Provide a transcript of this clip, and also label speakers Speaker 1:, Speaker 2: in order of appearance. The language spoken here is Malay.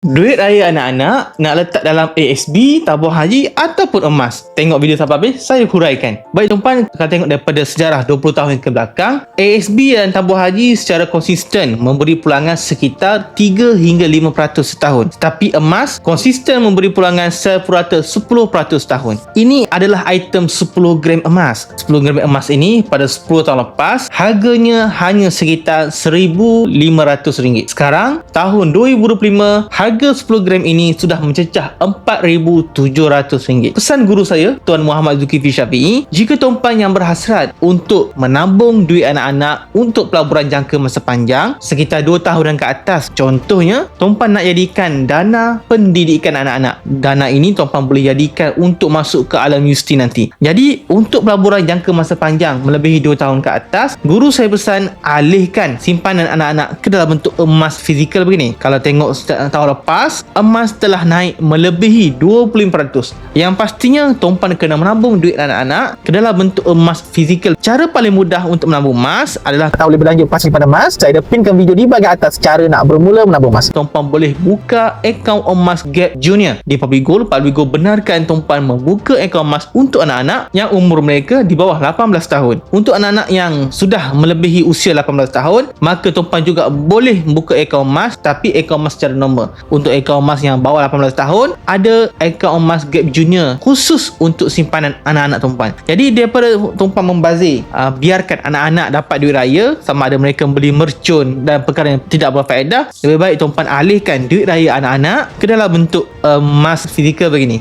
Speaker 1: Duit raya anak-anak nak letak dalam ASB, tabung haji ataupun emas. Tengok video sampai habis, saya huraikan. Baik tuan-puan, kalau tengok daripada sejarah 20 tahun ke belakang, ASB dan tabung haji secara konsisten memberi pulangan sekitar 3 hingga 5% setahun. Tetapi emas konsisten memberi pulangan sepurata 10% tahun. Ini adalah item 10 gram emas. 10 gram emas ini pada 10 tahun lepas, harganya hanya sekitar RM1,500. Sekarang, tahun 2025, harga 10 gram ini sudah mencecah RM4,700. Pesan guru saya, Tuan Muhammad Zulkifli Syafi'i, jika tuan-puan yang berhasrat untuk menabung duit anak-anak untuk pelaburan jangka masa panjang, sekitar 2 tahun dan ke atas, contohnya, tuan-puan nak jadikan dana pendidikan anak-anak. Dana ini tuan-puan boleh jadikan untuk masuk ke alam universiti nanti. Jadi, untuk pelaburan jangka masa panjang melebihi 2 tahun ke atas, guru saya pesan alihkan simpanan anak-anak ke dalam bentuk emas fizikal begini. Kalau tengok tahun lepas, emas telah naik melebihi 25%. Yang pastinya, tuan-puan kena menabung duit anak-anak ke dalam bentuk emas fizikal. Cara paling mudah untuk menabung emas adalah
Speaker 2: tak boleh berlanjut pasti pada emas saya ada pinkan video di bahagian atas cara nak bermula menabung emas
Speaker 1: tuan-puan boleh buka akaun emas Gap Junior di Public Gold. Public Gold benarkan tuan-puan membuka akaun emas untuk anak-anak yang umur mereka di bawah 18 tahun. Untuk anak-anak yang sudah melebihi usia 18 tahun, maka tuan-puan juga boleh membuka akaun emas tapi akaun emas secara normal. Untuk akaun emas yang bawah 18 tahun, ada akaun emas Gap Junior khusus untuk simpanan anak-anak tuan-puan. Jadi daripada tuan-puan membazir, uh, biarkan anak-anak dapat duit raya sama ada mereka beli mercun dan perkara yang tidak berfaedah, lebih baik tuan-puan alihkan duit raya anak-anak ke dalam bentuk uh, emas fizikal begini.